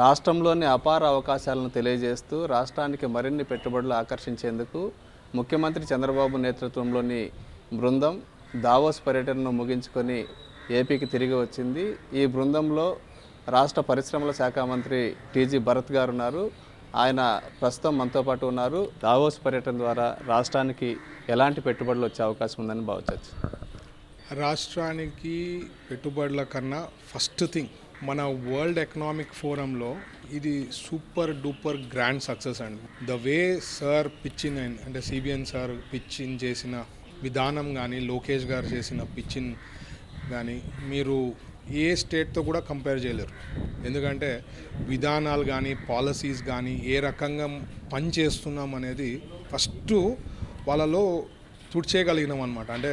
రాష్ట్రంలోని అపార అవకాశాలను తెలియజేస్తూ రాష్ట్రానికి మరిన్ని పెట్టుబడులు ఆకర్షించేందుకు ముఖ్యమంత్రి చంద్రబాబు నేతృత్వంలోని బృందం దావోస్ పర్యటనను ముగించుకొని ఏపీకి తిరిగి వచ్చింది. ఈ బృందంలో రాష్ట్ర పరిశ్రమల శాఖ మంత్రి టీజీ భరత్ గారు ఉన్నారు. ఆయన ప్రస్తుతం మనతో పాటు ఉన్నారు. దావోస్ పర్యటన ద్వారా రాష్ట్రానికి ఎలాంటి పెట్టుబడులు వచ్చే అవకాశం ఉందని భావించవచ్చు? రాష్ట్రానికి పెట్టుబడుల కన్నా ఫస్ట్ థింగ్ మన వరల్డ్ ఎకనామిక్ ఫోరంలో ఇది సూపర్ డూపర్ గ్రాండ్ సక్సెస్ అండి. ద వే సార్ పిచ్చిన్ అంటే సిబిఎన్ సార్ పిచ్చిన్ చేసిన విధానం కానీ లోకేష్ గారు చేసిన పిచ్చిన్ కానీ మీరు ఏ స్టేట్తో కూడా కంపేర్ చేయలేరు. ఎందుకంటే విధానాలు కానీ పాలసీస్ కానీ ఏ రకంగా పనిచేస్తున్నాం అనేది ఫస్ట్ వాళ్ళలో తుడిచేయగలిగినాం అనమాట అంటే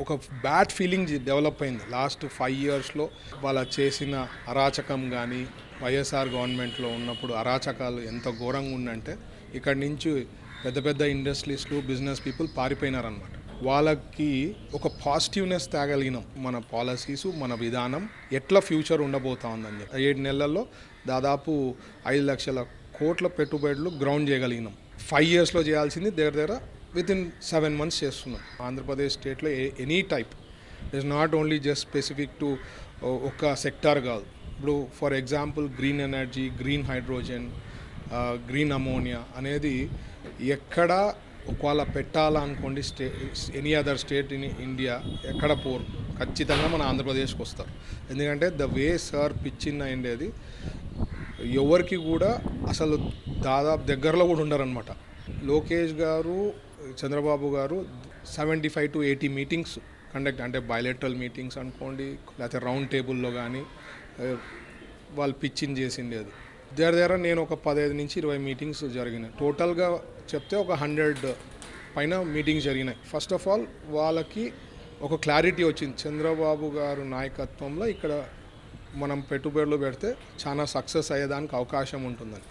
ఒక బ్యాడ్ ఫీలింగ్ డెవలప్ అయింది లాస్ట్ ఫైవ్ ఇయర్స్లో. వాళ్ళ చేసిన అరాచకం కానీ వైఎస్ఆర్ గవర్నమెంట్లో ఉన్నప్పుడు అరాచకాలు ఎంత ఘోరంగా ఉందంటే ఇక్కడి నుంచి పెద్ద పెద్ద ఇండస్ట్రీస్లు బిజినెస్ పీపుల్ పారిపోయినారనమాట వాళ్ళకి ఒక పాజిటివ్నెస్ తేగలిగినాం. మన పాలసీస్ మన విధానం ఎట్లా ఫ్యూచర్ ఉండబోతా ఉందని ఏడు నెలల్లో దాదాపు ఐదు లక్షల కోట్ల పెట్టుబడులు గ్రౌండ్ చేయగలిగినాం. ఫైవ్ ఇయర్స్లో చేయాల్సింది దగ్గర దగ్గర విత్ ఇన్ సెవెన్ మంత్స్ చేస్తున్నాం. ఆంధ్రప్రదేశ్ స్టేట్లో any type is not only just specific to ఒక సెక్టార్ కాదు. ఇప్పుడు for example green energy green hydrogen green ammonia అనేది ఎక్కడ ఒకవేళ పెట్టాలనుకోండి state any other state in India ఎక్కడ పోరు. ఖచ్చితంగా మన ఆంధ్రప్రదేశ్కి వస్తారు. ఎందుకంటే ద వే సార్ పిచ్చిన అయిండేది ఎవరికి కూడా అసలు దాదాపు దగ్గరలో కూడా ఉండరనమాట లోకేష్ గారు చంద్రబాబు గారు seventy five to eighty meetings conduct అంటే బయలెటరల్ మీటింగ్స్ అనుకోండి లేకపోతే రౌండ్ టేబుల్లో కానీ వాళ్ళు పిచ్చింగ్ చేసింది అది. దగ్గర దగ్గర నేను ఒక పదహైదు నుంచి ఇరవై మీటింగ్స్ జరిగినాయి. టోటల్గా చెప్తే ఒక హండ్రెడ్ పైన మీటింగ్స్ జరిగినాయి. ఫస్ట్ ఆఫ్ ఆల్ వాళ్ళకి ఒక క్లారిటీ వచ్చింది. చంద్రబాబు గారు నాయకత్వంలో ఇక్కడ మనం పెట్టుబడులు పెడితే చాలా సక్సెస్ అయ్యేదానికి అవకాశం ఉంటుందని.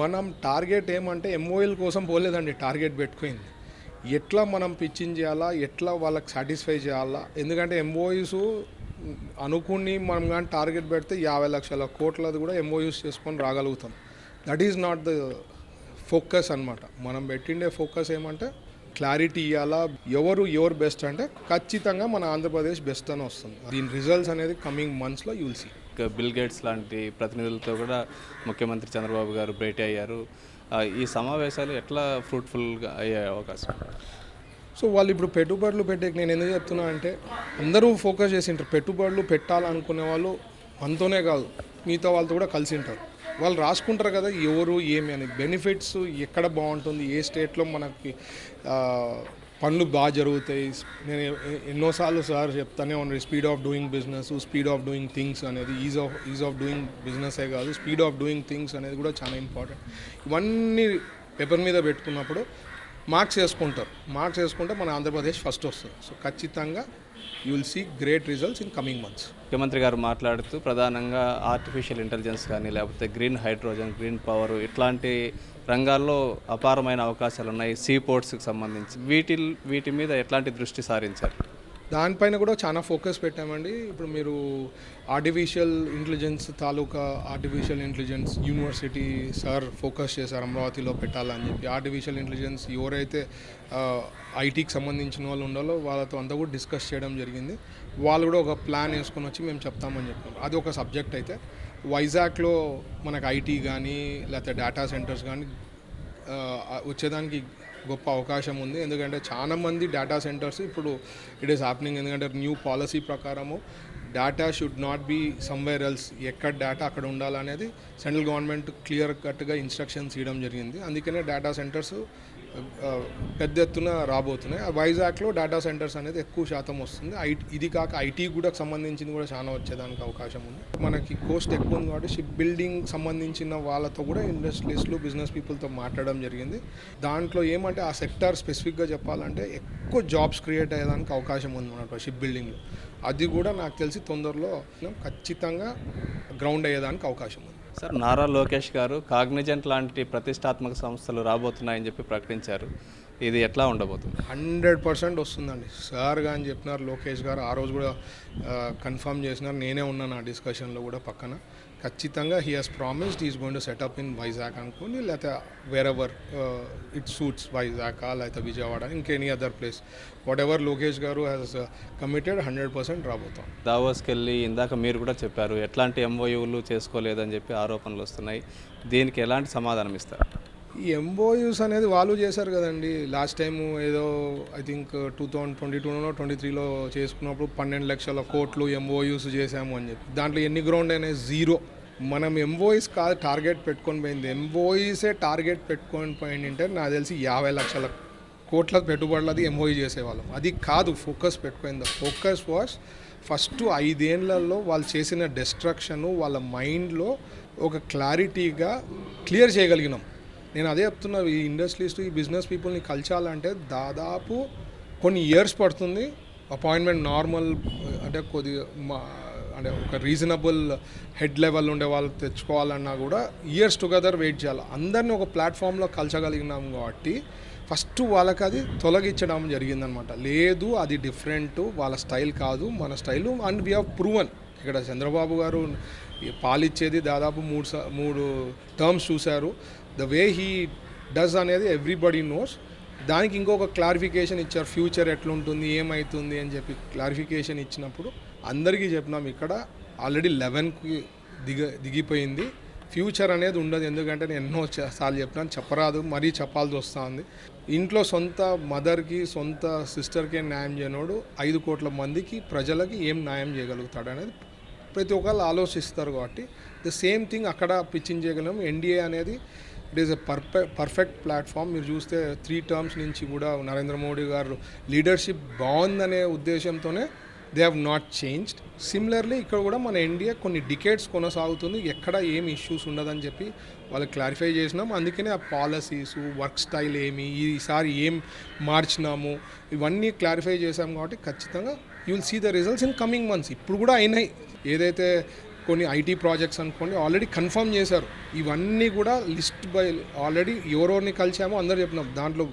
మనం టార్గెట్ ఏమంటే ఎంఓఎల్ కోసం పోలేదండి టార్గెట్ పెట్టుకుంది. ఎట్లా మనం పిచ్చింగ్ చేయాలా? ఎట్లా వాళ్ళకి సాటిస్ఫై చేయాలా? ఎందుకంటే ఎంఓయూస్ అనుకుని మనం కానీ టార్గెట్ పెడితే యాభై లక్షల కోట్లది కూడా ఎంఓయూస్ చేసుకొని రాగలుగుతాం. That is not the focus అనమాట మనం పెట్టిండే ఫోకస్ ఏమంటే క్లారిటీ ఇవ్వాలా ఎవరు ఎవరు బెస్ట్ అంటే ఖచ్చితంగా మన ఆంధ్రప్రదేశ్ బెస్ట్ అని వస్తుంది. దీని రిజల్ట్స్ అనేది కమింగ్ మంత్స్లో యూల్ సీ బిల్ గేట్స్ లాంటి ప్రతినిధులతో కూడా ముఖ్యమంత్రి చంద్రబాబు గారు భేటీ అయ్యారు. ఈ సమావేశాలు ఎట్లా ఫ్రూట్ఫుల్గా అయ్యే అవకాశం? సో వాళ్ళు ఇప్పుడు పెట్టుబడులు పెట్టే నేను ఎందుకు చెప్తున్నా అంటే అందరూ ఫోకస్ చేసి ఉంటారు పెట్టుబడులు పెట్టాలనుకునే వాళ్ళు మనతోనే కాదు. మిగతా వాళ్ళతో కూడా కలిసి ఉంటారు. వాళ్ళు రాసుకుంటారు కదా ఎవరు ఏమి అని. బెనిఫిట్స్ ఎక్కడ బాగుంటుంది ఏ స్టేట్లో మనకి పనులు బాగా జరుగుతాయి. నేను ఎన్నోసార్లు సార్ చెప్తానే ఉన్నాయి speed of doing business speed of doing things అనేది ease of ease of doing బిజినెసే కాదు స్పీడ్ ఆఫ్ డూయింగ్ థింగ్స్ అనేది కూడా చాలా ఇంపార్టెంట్ ఇవన్నీ పేపర్ మీద పెట్టుకున్నప్పుడు మార్క్స్ వేసుకుంటారు. మార్క్స్ వేసుకుంటే మన ఆంధ్రప్రదేశ్ ఫస్ట్ వస్తుంది. సో ఖచ్చితంగా you will see great results in coming months ముఖ్యమంత్రి గారు మాట్లాడుతూ ప్రధానంగా ఆర్టిఫిషియల్ ఇంటెలిజెన్స్ కానీ లేకపోతే గ్రీన్ హైడ్రోజన్ గ్రీన్ పవర్ ఇట్లాంటి రంగాల్లో అపారమైన అవకాశాలు ఉన్నాయి సీ పోర్ట్స్కి సంబంధించి. వీటి వీటి మీద ఎట్లాంటి దృష్టి సారించారు? దానిపైన కూడా చాలా ఫోకస్ పెట్టామండి. ఇప్పుడు మీరు ఆర్టిఫిషియల్ ఇంటెలిజెన్స్ తాలూకా artificial intelligence university sir focus చేశారు అమరావతిలో పెట్టాలని చెప్పి. ఆర్టిఫిషియల్ ఇంటెలిజెన్స్ ఎవరైతే ఐటీకి సంబంధించిన వాళ్ళు ఉండాలో వాళ్ళతో అంతా కూడా డిస్కస్ చేయడం జరిగింది. వాళ్ళు కూడా ఒక ప్లాన్ వేసుకొని వచ్చి మేము చెప్తామని చెప్పారు. అది ఒక సబ్జెక్ట్ అయితే. వైజాగ్లో మనకు ఐటీ కానీ లేకపోతే డేటా సెంటర్స్ కానీ వచ్చేదానికి గొప్ప అవకాశం ఉంది. ఎందుకంటే చాలా మంది డేటా సెంటర్స్ ఇప్పుడు ఇట్ ఈస్ హ్యాపెనింగ్ ఎందుకంటే న్యూ పాలసీ ప్రకారము data should not be somewhere else ఎక్కడ డేటా అక్కడ ఉండాలనేది సెంట్రల్ గవర్నమెంట్ క్లియర్ కట్గా ఇన్స్ట్రక్షన్స్ ఇవ్వడం జరిగింది. అందుకనే డేటా సెంటర్స్ పెద్ద ఎత్తున రాబోతున్నాయి. ఆ వైజాగ్లో డేటా సెంటర్స్ అనేది ఎక్కువ శాతం వస్తుంది. ఐటీ ఇది కాక ఐటీ కూడా సంబంధించింది కూడా చాలా వచ్చేదానికి అవకాశం ఉంది. మనకి కోస్ట్ ఎక్కువ ఉంది కాబట్టి షిప్ బిల్డింగ్ సంబంధించిన వాళ్ళతో కూడా ఇండస్ట్రీస్లో బిజినెస్ పీపుల్తో మాట్లాడడం జరిగింది. దాంట్లో ఏమంటే ఆ సెక్టార్ స్పెసిఫిక్గా చెప్పాలంటే ఎక్కువ జాబ్స్ క్రియేట్ అయ్యేదానికి అవకాశం ఉంది మన షిప్ బిల్డింగ్లో అది కూడా నాకు తెలిసి తొందరలో ఖచ్చితంగా గ్రౌండ్ అయ్యేదానికి అవకాశం ఉంది. సార్ నారా లోకేష్ గారు కాగ్నిజెంట్ లాంటి ప్రతిష్టాత్మక సంస్థలు రాబోతున్నాయని చెప్పి ప్రకటించారు. ఇది ఎట్లా ఉండబోతుంది? హండ్రెడ్ పర్సెంట్ వస్తుందండి. సార్ అని చెప్పినారు లోకేష్ గారు ఆ రోజు కూడా కన్ఫర్మ్ చేసినారు. నేనే ఉన్నాను ఆ డిస్కషన్లో కూడా పక్కన. ఖచ్చితంగా he has promised is going to set up in Vizag అనుకోండి లేకపోతే wherever it suits Vizag లేకపోతే Vijayawada ఇంకెనీ other place whatever Lokesh garu has committed hundred percent రాబోతాం దావోస్కి వెళ్ళి ఇందాక మీరు కూడా చెప్పారు ఎట్లాంటి ఎంఓయూలు చేసుకోలేదని చెప్పి ఆరోపణలు వస్తున్నాయి. దీనికి ఎలాంటి సమాధానం ఇస్తారు? ఈ ఎంఓయూస్ అనేది వాళ్ళు చేశారు కదండి. లాస్ట్ టైం ఏదో I think two thousand twenty టూలో ట్వంటీ త్రీలో చేసుకున్నప్పుడు పన్నెండు లక్షల కోట్లు ఎంఓయూస్ చేశాము అని చెప్పి. దాంట్లో ఎన్ని గ్రౌండ్ అయినాయి జీరో మనం ఎంవోయిస్ కాదు టార్గెట్ పెట్టుకొని పోయింది. ఎంవోయిసే టార్గెట్ పెట్టుకొని పోయింది అంటే నాకు తెలిసి యాభై లక్షల కోట్ల పెట్టుబడులది ఎంఓఈ చేసేవాళ్ళం. అది కాదు ఫోకస్ పెట్టుకుంది. ఫోకస్ వాస్ ఫస్ట్ ఐదేళ్ళలో వాళ్ళు చేసిన డిస్ట్రక్షన్ వాళ్ళ మైండ్లో ఒక క్లారిటీగా క్లియర్ చేయగలిగినాం. నేను అదే చెప్తున్నా ఈ ఇండస్ట్రీస్ ఈ బిజినెస్ పీపుల్ని కలిచాలంటే దాదాపు కొన్ని ఇయర్స్ పడుతుంది. అపాయింట్మెంట్ నార్మల్ అంటే కొద్దిగా మా అంటే ఒక రీజనబుల్ హెడ్ లెవెల్ ఉండే వాళ్ళు తెచ్చుకోవాలన్నా కూడా ఇయర్స్ టుగెదర్ వెయిట్ చేయాలి. అందరినీ ఒక ప్లాట్ఫామ్లో కలచగలిగినాం కాబట్టి ఫస్ట్ వాళ్ళకి అది తొలగించడం జరిగిందనమాట లేదు అది డిఫరెంట్ వాళ్ళ స్టైల్ కాదు మన style and we have proven ఇక్కడ చంద్రబాబు గారు పాలిచ్చేది దాదాపు మూడు మూడు టర్మ్స్ చూశారు. ద వే హీ డస్ అనేది ఎవ్రీబడి నోస్ దానికి ఇంకొక క్లారిఫికేషన్ ఇచ్చారు ఫ్యూచర్ ఎట్లుంటుంది ఏమవుతుంది అని చెప్పి క్లారిఫికేషన్ ఇచ్చినప్పుడు అందరికీ చెప్పినాం ఇక్కడ ఆల్రెడీ లెవెన్కి దిగ దిగిపోయింది. ఫ్యూచర్ అనేది ఉండదు. ఎందుకంటే నేను ఎన్నో సార్లు చెప్పినాను చెప్పరాదు మరీ చెప్పాల్సి వస్తుంది. ఇంట్లో సొంత మదర్కి సొంత సిస్టర్కి న్యాయం చేయనోడు ఐదు కోట్ల మందికి ప్రజలకి ఏం న్యాయం చేయగలుగుతాడు అనేది ప్రతి ఒక్కళ్ళు ఆలోచిస్తారు కాబట్టి ద సేమ్ థింగ్ అక్కడ పిచ్చింగ్ చేయగలం. ఎన్డీఏ అనేది it is a perfect perfect platform. మీరు చూస్తే త్రీ టర్మ్స్ నుంచి కూడా నరేంద్ర మోడీ గారు లీడర్షిప్ బాగుందనే ఉద్దేశంతోనే they have not changed similarly ఇక్కడ కూడా మన ఇండియా కొన్ని డికేట్స్ కొనసాగుతుంది. ఎక్కడ ఏం ఇష్యూస్ ఉండదని చెప్పి వాళ్ళు క్లారిఫై చేసినాం. అందుకనే ఆ పాలసీస్ వర్క్ స్టైల్ ఏమి ఈసారి ఏం మార్చినాము ఇవన్నీ క్లారిఫై చేసాం కాబట్టి ఖచ్చితంగా you will see the results in coming months ఇప్పుడు కూడా అయినాయి. ఏదైతే కొన్ని ఐటీ ప్రాజెక్ట్స్ అనుకోండి ఆల్రెడీ కన్ఫర్మ్ చేశారు. ఇవన్నీ కూడా లిస్ట్ బై ఆల్రెడీ ఎవరెవరిని కలిసామో అందరూ చెప్పినాం. దాంట్లో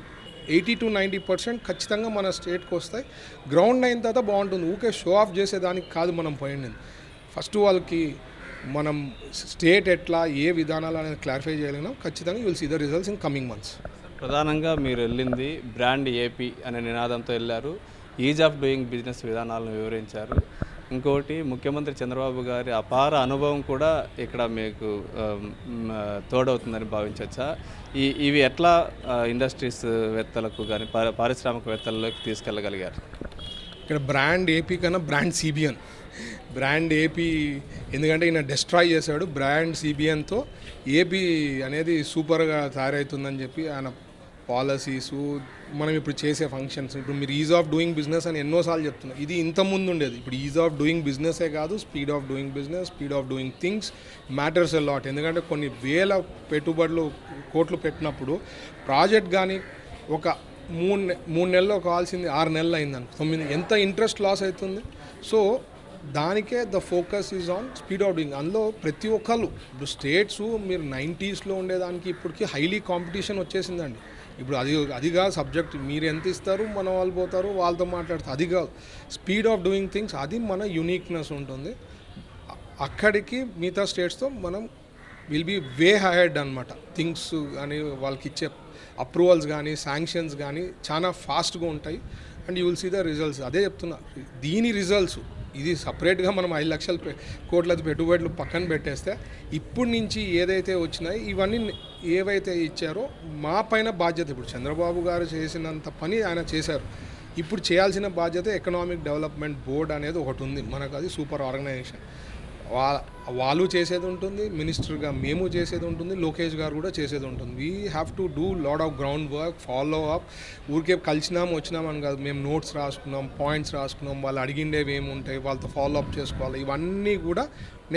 ఎయిటీ టు నైంటీ పర్సెంట్ ఖచ్చితంగా మన స్టేట్కి వస్తాయి. గ్రౌండ్ అయిన తర్వాత బాగుంటుంది. ఊకే షో ఆఫ్ చేసేదానికి కాదు మనం పోయింది ఫస్ట్ వాళ్ళకి మనం స్టేట్ ఎట్లా ఏ విధానాలు అనేది క్లారిఫై చేయగలిగినాం ఖచ్చితంగా you will see the results in coming months ప్రధానంగా మీరు వెళ్ళింది బ్రాండ్ ఏపీ అనే నినాదంతో వెళ్ళారు. ఈజ్ ఆఫ్ డూయింగ్ బిజినెస్ విధానాలను వివరించారు. ఇంకోటి ముఖ్యమంత్రి చంద్రబాబు గారి అపార అనుభవం కూడా ఇక్కడ మీకు తోడవుతుందని భావించవచ్చా? ఈ ఇవి ఎట్లా ఇండస్ట్రీస్ వేత్తలకు కానీ పారిశ్రామికవేత్తల్లోకి తీసుకెళ్ళగలిగారు? ఇక్కడ బ్రాండ్ ఏపీ కన్నా బ్రాండ్ సిబిఎన్. బ్రాండ్ ఏపీ ఎందుకంటే ఈయన డిస్ట్రాయ్ చేశాడు బ్రాండ్ సిబిఎన్తో ఏపీ అనేది సూపర్గా తయారవుతుందని చెప్పి ఆయన పాలసీస్ మనం ఇప్పుడు చేసే ఫంక్షన్స్ ఇప్పుడు మీరు ఈజ్ ఆఫ్ డూయింగ్ బిజినెస్ అని ఎన్నోసార్లు చెప్తున్నారు ఇది ఇంత ముందు ఉండేది ఇప్పుడు ఈజ్ ఆఫ్ డూయింగ్ బిజినెసే కాదు speed of doing business speed of doing things matters a lot ఎందుకంటే కొన్ని వేల పెట్టుబడులు కోట్లు పెట్టినప్పుడు ప్రాజెక్ట్ కానీ ఒక మూడు మూడు నెలల్లో కావాల్సింది ఆరు నెలలు అయిందని తొమ్మిది ఎంత ఇంట్రెస్ట్ లాస్ అవుతుంది? సో దానికే the focus is on speed of doing అందులో ప్రతి ఒక్కళ్ళు ఇప్పుడు స్టేట్స్ మీరు నైంటీస్లో ఉండేదానికి ఇప్పటికి హైలీ కాంపిటీషన్ వచ్చేసిందండి. ఇప్పుడు అది అది కాదు సబ్జెక్ట్. మీరు ఎంత ఇస్తారు మన వాళ్ళు పోతారు వాళ్ళతో మాట్లాడతారు. అది కాదు. స్పీడ్ ఆఫ్ డూయింగ్ థింగ్స్ అది మన యూనిక్నెస్ ఉంటుంది. అక్కడికి మిగతా స్టేట్స్తో మనం విల్ బీ వే హెడ్ అనమాట థింగ్స్ కానీ వాళ్ళకి ఇచ్చే అప్రూవల్స్ కానీ శాంక్షన్స్ కానీ చాలా ఫాస్ట్గా ఉంటాయి. And you will see the results. అదే చెప్తున్నా. దీని రిజల్ట్స్ ఇది సపరేట్గా మనం ఐదు లక్షల కోట్ల కోట్లది పెట్టుబడులు పక్కన పెట్టేస్తే ఇప్పటి నుంచి ఏదైతే వచ్చినాయి ఇవన్నీ ఏవైతే ఇచ్చారో మా పైన బాధ్యత. ఇప్పుడు చంద్రబాబు గారు చేసినంత పని ఆయన చేశారు. ఇప్పుడు చేయాల్సిన బాధ్యత ఎకనామిక్ డెవలప్మెంట్ బోర్డ్ అనేది ఒకటి ఉంది. మనకు అది సూపర్ ఆర్గనైజేషన్. వాళ్ళు చేసేది ఉంటుంది మినిస్టర్గా మేము చేసేది ఉంటుంది లోకేష్ గారు కూడా చేసేది ఉంటుంది. We have to do lot of ground work follow up ఊరికే కలిసినాం వచ్చినాం అని కాదు. మేము నోట్స్ రాసుకున్నాం పాయింట్స్ రాసుకున్నాం వాళ్ళు అడిగిండేవి ఏముంటాయి వాళ్ళతో ఫాలో అప్ చేసుకోవాలి. ఇవన్నీ కూడా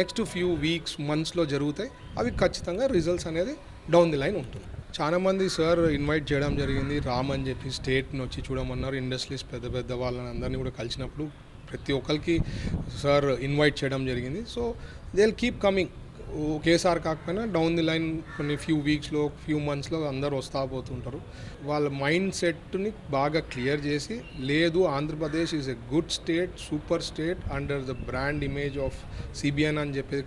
నెక్స్ట్ ఫ్యూ వీక్స్ మంత్స్లో జరుగుతాయి. అవి ఖచ్చితంగా రిజల్ట్స్ అనేది డౌన్ ది లైన్ ఉంటుంది. చాలామంది సార్ ఇన్వైట్ చేయడం జరిగింది. రామ్ అని చెప్పి స్టేట్ని వచ్చి చూడమన్నారు. ఇండస్ట్రీస్ పెద్ద పెద్ద వాళ్ళని అందరినీ కూడా కలిసినప్పుడు ప్రతి ఒక్కరికి సార్ ఇన్వైట్ చేయడం జరిగింది. So they will keep coming ఒకేసారి కాకపోయినా డౌన్ ది లైన్ కొన్ని ఫ్యూ వీక్స్లో ఫ్యూ మంత్స్లో అందరు వస్తా పోతుంటారు. వాళ్ళ మైండ్ సెట్ని బాగా క్లియర్ చేసి లేదు Andhra Pradesh is a good state super state under the brand image of CBN అని చెప్పి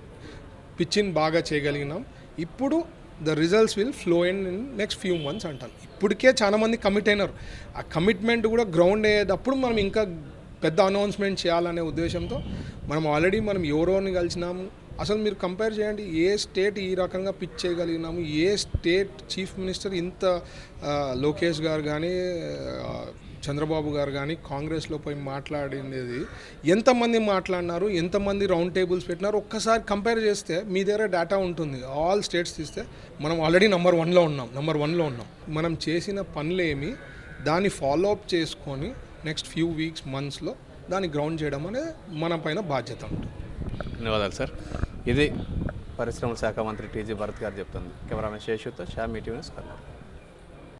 పిచ్చిని బాగా చేయగలిగినాం. ఇప్పుడు the results will flow in in next few months అంటాను ఇప్పటికే చాలా మంది కమిట్ అయినారు. ఆ కమిట్మెంట్ కూడా గ్రౌండ్ అయ్యేటప్పుడు మనం ఇంకా పెద్ద అనౌన్స్మెంట్ చేయాలనే ఉద్దేశంతో మనం ఆల్రెడీ మనం ఎవరోని కలిసినాము. అసలు మీరు కంపేర్ చేయండి ఏ స్టేట్ ఈ రకంగా పిచ్ చేయగలిగినాము? ఏ స్టేట్ చీఫ్ మినిస్టర్ ఇంత లోకేష్ గారు కానీ చంద్రబాబు గారు కానీ కాంగ్రెస్లో పోయి మాట్లాడింది ఎంతమంది మాట్లాడినారు? ఎంతమంది రౌండ్ టేబుల్స్ పెట్టినారు? ఒక్కసారి కంపేర్ చేస్తే మీ దగ్గర డేటా ఉంటుంది. ఆల్ స్టేట్స్ తీస్తే మనం ఆల్రెడీ నెంబర్ వన్లో ఉన్నాం. నెంబర్ వన్లో ఉన్నాం. మనం చేసిన పనులేమి? దాన్ని ఫాలో అప్ చేసుకొని నెక్స్ట్ ఫ్యూ వీక్స్ మంత్స్లో దాన్ని గ్రౌండ్ చేయడం అనేది మన పైన బాధ్యత ఉంటుంది. ధన్యవాదాలు సార్ ఇది పరిశ్రమల శాఖ మంత్రి టీజీ భరత్ గారు చెప్తుంది. కెమెరామెన్ శేషుతో షా మీటింగ్ కర్నూలు.